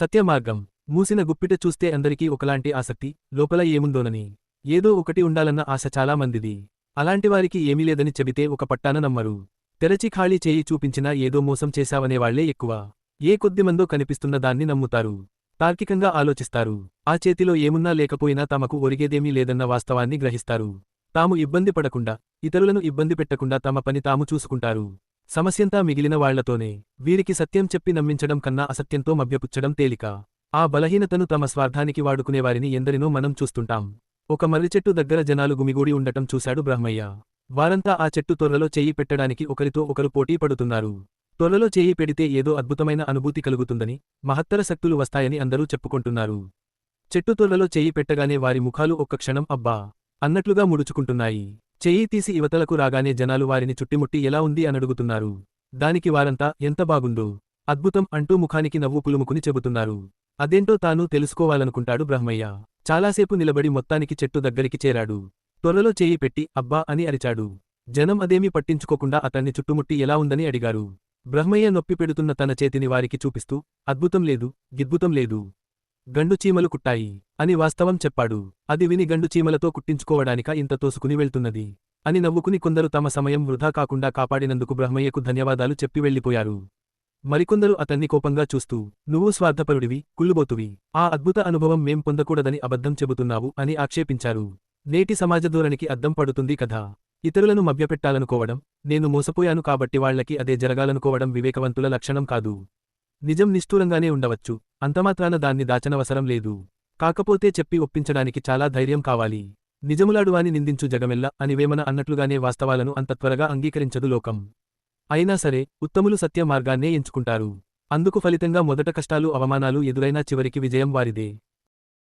సత్యమార్గం. మూసిన గుప్పిట చూస్తే అందరికీ ఒకలాంటి ఆసక్తి లోపల ఏముందోనని. ఏదో ఒకటి ఉండాలన్న ఆశ చాలా మందిది. అలాంటివారికి ఏమీ లేదని చెబితే ఒక పట్టాన నమ్మరు. తెరచి ఖాళీ చేయి చూపించినా ఏదో మోసం చేశావనేవాళ్ళే ఎక్కువ. ఏ కొద్దిమందో కనిపిస్తున్న దాన్ని నమ్ముతారు. తార్కికంగా ఆలోచిస్తారు. ఆ చేతిలో ఏమున్నా లేకపోయినా తమకు ఒరిగేదేమీ లేదన్న వాస్తవాన్ని గ్రహిస్తారు. తాము ఇబ్బంది పడకుండా ఇతరులను ఇబ్బంది పెట్టకుండా తమ పని తాము చూసుకుంటారు. సమస్యంతా మిగిలిన వాళ్ళతోనే. వీరికి సత్యం చెప్పి నమ్మించడం కన్నా అసత్యంతో మభ్యపుచ్చడం తేలిక. ఆ బలహీనతను తమ స్వార్థానికి వాడుకునేవారిని ఎందరినో మనం చూస్తుంటాం. ఒక మర్రిచెట్టు దగ్గర జనాలు గుమిగూడి ఉండటం చూశాడు బ్రహ్మయ్య. వారంతా ఆ చెట్టు తొర్రలో చేయి పెట్టడానికి ఒకరితో ఒకరు పోటీ పడుతున్నారు. తొర్రలో చేయి పెడితే ఏదో అద్భుతమైన అనుభూతి కలుగుతుందని మహత్తర శక్తులు వస్తాయని అందరూ చెప్పుకుంటున్నారు. చెట్టు తొర్రలో చేయి పెట్టగానే వారి ముఖాలు ఒక్క క్షణం అబ్బా! అన్నట్లుగా ముడుచుకుంటున్నాయి. చెయ్యి తీసి ఇవతలకు రాగానే జనాలు వారిని చుట్టిముట్టి ఎలా ఉంది అనడుగుతున్నారు దానికి వారంతా ఎంత బాగుందో. అద్భుతం అంటూ ముఖానికి నవ్వు పులుముకుని చెబుతున్నారు. అదేంటో తాను తెలుసుకోవాలనుకుంటాడు బ్రహ్మయ్య. చాలాసేపు నిలబడి మొత్తానికి చెట్టు దగ్గరికి చేరాడు. త్వరలో చేయి పెట్టి అబ్బా అని అరిచాడు. జనం అదేమీ పట్టించుకోకుండా అతన్ని చుట్టుముట్టి ఎలా ఉందని అడిగారు. బ్రహ్మయ్య నొప్పి పెడుతున్న తన చేతిని వారికి చూపిస్తూ అద్భుతం లేదు గిద్భుతం లేదు. గండుచీమలు కుట్టాయి అని వాస్తవం చెప్పాడు. అది విని గండుచీమలతో కుట్టించుకోవడానిక ఇంత తోసుకుని వెళ్తున్నది? అని నవ్వుకుని కొందరు తమ సమయం వృధా కాకుండా కాపాడినందుకు బ్రహ్మయ్యకు ధన్యవాదాలు చెప్పి వెళ్ళిపోయారు. మరికొందరు అతన్ని కోపంగా చూస్తూ నువ్వు స్వార్థపరుడివి కుళ్ళుబోతువి. ఆ అద్భుత అనుభవం మేం పొందకూడదని అబద్ధం చెబుతున్నావు అని ఆక్షేపించారు. నేటి సమాజ ధోరణికి అద్దం పడుతుంది కదా ఇతరులను మభ్యపెట్టాలనుకోవడం నేను మోసపోయాను కాబట్టి వాళ్ళకి అదే జరగాలనుకోవడం వివేకవంతుల లక్షణం కాదు. నిజం నిష్ఠూరంగానే ఉండవచ్చు. అంతమాత్రాన దాన్ని దాచనవసరం లేదు. కాకపోతే చెప్పి ఒప్పించడానికి చాలా ధైర్యం కావాలి. నిజములాడువాని నిందించు జగమెల్ల అని వేమన అన్నట్లుగానే వాస్తవాలను అంత త్వరగా అంగీకరించదు లోకం. అయినా సరే ఉత్తములు సత్య మార్గాన్నే ఎంచుకుంటారు. అందుకు ఫలితంగా మొదట కష్టాలు అవమానాలు ఎదురైనా చివరికి విజయం వారిదే.